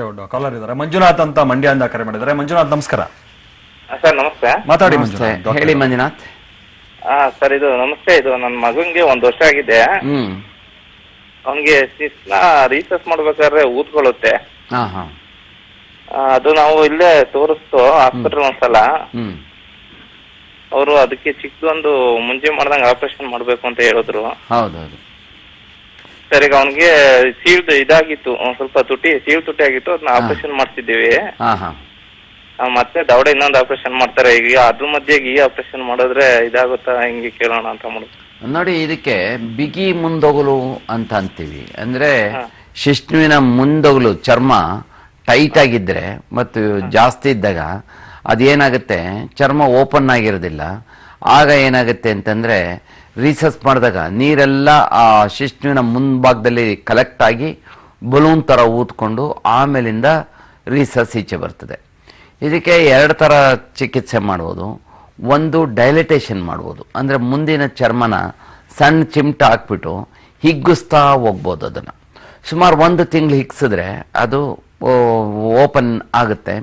Collar ಇದ್ದಾರೆ. ಮಂಜುನಾಥ್ ಅಂತ ಮಂಡ್ಯದಿಂದ ಕರೆ ಮಾಡಿದ್ದಾರೆ. ಮಂಜುನಾಥ್ ನಮಸ್ಕಾರ. ಸರ್ ನಮಸ್ತೆ. ಮಾತಾಡಿ ನಮಸ್ತೆ. ಮಂಜುನಾಥ್ ಡಾಕ್ಟರ್. ಹೇಳಿ ಮಂಜುನಾಥ್. ಆ, ಸರ್ ಇದು ನಮಸ್ತೆ. ಇದು ನನ್ನ ಮಗನ್ಗೆ ಒಂದ್ ವರ್ಷ ಆಗಿದೆ. ಅವನ್ಗೆ ಅವನಿಗೆ ಶಿಸ್ನ ರೀಸರ್ಚ್ ಮಾಡ್ಬೇಕಾದ್ರೆ ಊದ್ಕೊಳ್ಳುತ್ತೆ. ಹಾ ಹಾ. ಆ, ಅದು ನಾವು ಇಲ್ಲೇ ತೋರಿಸ್ತು ಹಾಸ್ಪಿಟಲ್ ಒಂದ್ಸಲ. ಹ್ಮ್. ಅವರು ಅದಕ್ಕೆ ಚಿಕ್ಕದೊಂದು ಮುಂಜೆ ಮಾಡ್ದಂಗ ಆಪರೇಷನ್ ಮಾಡ್ಬೇಕು ಅಂತ ಹೇಳಿದ್ರು. ಹೌದೌದು. ಸರ್ ಈಗ ಅವನಿಗೆ ಸೀಳ್ ಇದಾಗಿತ್ತು ಒಂದ್ ಸ್ವಲ್ಪ ತುಟಿ ಸೀಳ್ ತುಟಿ ಆಗಿತ್ತು ಅದನ್ನ ಆಪರೇಷನ್ ಮಾಡ್ತಿದ್ದೀವಿ. ಹಾ ಹಾ. ಮತ್ತೆ ದೌಡ ಇನ್ನೊಂದು ಆಪರೇಷನ್ ಮಾಡ್ತಾರೆ. ಈಗ ಅದ್ರ ಮಧ್ಯೆ ಈ ಆಪರೇಷನ್ ಮಾಡಿದ್ರೆ ಇದಾಗುತ್ತಾ ಹಿಂಗೆ ಕೇಳೋಣ ಅಂತ ಮಾಡುದು ನೋಡಿ ಇದಕ್ಕೆ ಬಿಗಿ ಮುಂದೊಗಲು ಅಂತ ಅಂತೀವಿ. ಅಂದ್ರೆ ಶಿಷ್ಣುವಿನ ಶಿಶ್ನುವಿನ ಮುಂದೊಗಲು ಚರ್ಮ ಟೈಟ್ ಆಗಿದ್ರೆ ಮತ್ತು ಜಾಸ್ತಿ ಇದ್ದಾಗ ಅದೇನಾಗುತ್ತೆ ಚರ್ಮ ಓಪನ್ ಆಗಿರೋದಿಲ್ಲ. ಆಗ ಏನಾಗುತ್ತೆ ಅಂತಂದ್ರೆ ರೀಸರ್ಚ್ ಮಾಡಿದಾಗ ನೀರೆಲ್ಲ ಆ ಶಿಶ್ನುವಿನ ಮುಂಭಾಗದಲ್ಲಿ ಕಲೆಕ್ಟ್ ಆಗಿ ಬಲೂನ್ ಥರ ಊದ್ಕೊಂಡು ಆಮೇಲಿಂದ ರೀಸರ್ಚ್ ಈಚೆ ಬರ್ತದೆ. ಇದಕ್ಕೆ ಎರಡು ಥರ ಚಿಕಿತ್ಸೆ ಮಾಡ್ಬೋದು. ಒಂದು ಡೈಲಿಟೇಷನ್ ಮಾಡ್ಬೋದು. ಅಂದರೆ ಮುಂದಿನ ಚರ್ಮನ ಸಣ್ಣ ಚಿಮಟ ಹಾಕ್ಬಿಟ್ಟು ಹಿಗ್ಗಿಸ್ತಾ ಹೋಗ್ಬೋದು ಅದನ್ನು. ಸುಮಾರು ಒಂದು ತಿಂಗಳು ಹಿಗ್ಸಿದ್ರೆ ಅದು ಓಪನ್ ಆಗುತ್ತೆ.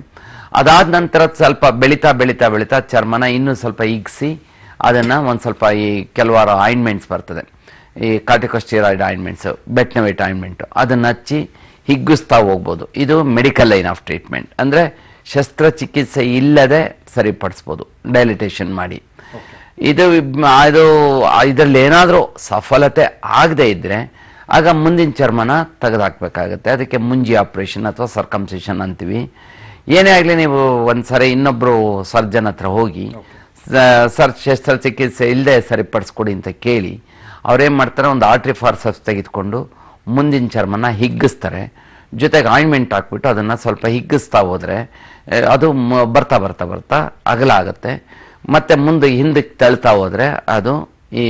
ಅದಾದ ನಂತರ ಸ್ವಲ್ಪ ಬೆಳೀತಾ ಬೆಳೀತಾ ಬೆಳೀತಾ ಚರ್ಮನ ಇನ್ನೂ ಸ್ವಲ್ಪ ಹಿಗ್ಸಿ ಅದನ್ನು ಒಂದು ಸ್ವಲ್ಪ ಈ ಕೆಲವಾರು ಆಯಿಂಟ್ಮೆಂಟ್ಸ್ ಬರ್ತದೆ. ಈ ಕಾರ್ಟಿಕೊಸ್ಟಿರಾಯ್ಡ್ ಆಯಿಂಟ್ಮೆಂಟ್ಸು ಬೆಟ್ನವೇಟ್ ಆಯಿಂಟ್ಮೆಂಟು ಅದನ್ನು ಹಚ್ಚಿ ಹಿಗ್ಗಿಸ್ತಾ ಹೋಗ್ಬೋದು. ಇದು ಮೆಡಿಕಲ್ ಲೈನ್ ಆಫ್ ಟ್ರೀಟ್ಮೆಂಟ್ ಅಂದರೆ ಶಸ್ತ್ರಚಿಕಿತ್ಸೆ ಇಲ್ಲದೆ ಸರಿಪಡಿಸ್ಬೋದು. ಡೈಲಿಟೇಷನ್ ಮಾಡಿ. ಇದು ಇದು ಅದು ಇದರಲ್ಲಿ ಏನಾದರೂ ಸಫಲತೆ ಆಗದೆ ಇದ್ದರೆ ಆಗ ಮುಂದಿನ ಚರ್ಮನ ತೆಗೆದುಹಾಕ್ಬೇಕಾಗತ್ತೆ ಅದಕ್ಕೆ ಮುಂಜಿ ಆಪ್ರೇಷನ್ ಅಥವಾ ಸರ್ಕಮ್ಸೇಷನ್ ಅಂತೀವಿ. ಏನೇ ಆಗಲಿ ನೀವು ಒಂದು ಸರಿ ಇನ್ನೊಬ್ಬರು ಸರ್ಜನ್ ಹತ್ರ ಹೋಗಿ ಸರ್ ಶಸ್ತ್ರಚಿಕಿತ್ಸೆ ಇಲ್ಲದೆ ಸರಿಪಡಿಸ್ಕೊಡಿ ಅಂತ ಕೇಳಿ ಅವ್ರೇನು ಮಾಡ್ತಾರೆ, ಒಂದು ಆರ್ಟ್ರಿ ಫಾರ್ಸಸ್ ತೆಗೆದುಕೊಂಡು ಮುಂದಿನ ಚರ್ಮನ ಹಿಗ್ಗಿಸ್ತಾರೆ. ಜೊತೆಗೆ ಆಯಿಂಟ್ಮೆಂಟ್ ಹಾಕ್ಬಿಟ್ಟು ಅದನ್ನು ಸ್ವಲ್ಪ ಹಿಗ್ಗಿಸ್ತಾ ಹೋದರೆ ಅದು ಬರ್ತಾ ಬರ್ತಾ ಬರ್ತಾ ಅಗಲ ಆಗುತ್ತೆ. ಮತ್ತು ಮುಂದೆ ಹಿಂದಕ್ಕೆ ತಳ್ತಾ ಹೋದರೆ ಅದು ಈ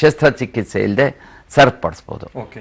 ಶಸ್ತ್ರಚಿಕಿತ್ಸೆ ಇಲ್ಲದೆ ಸರಿಪಡಿಸ್ಬೋದು. ಓಕೆ.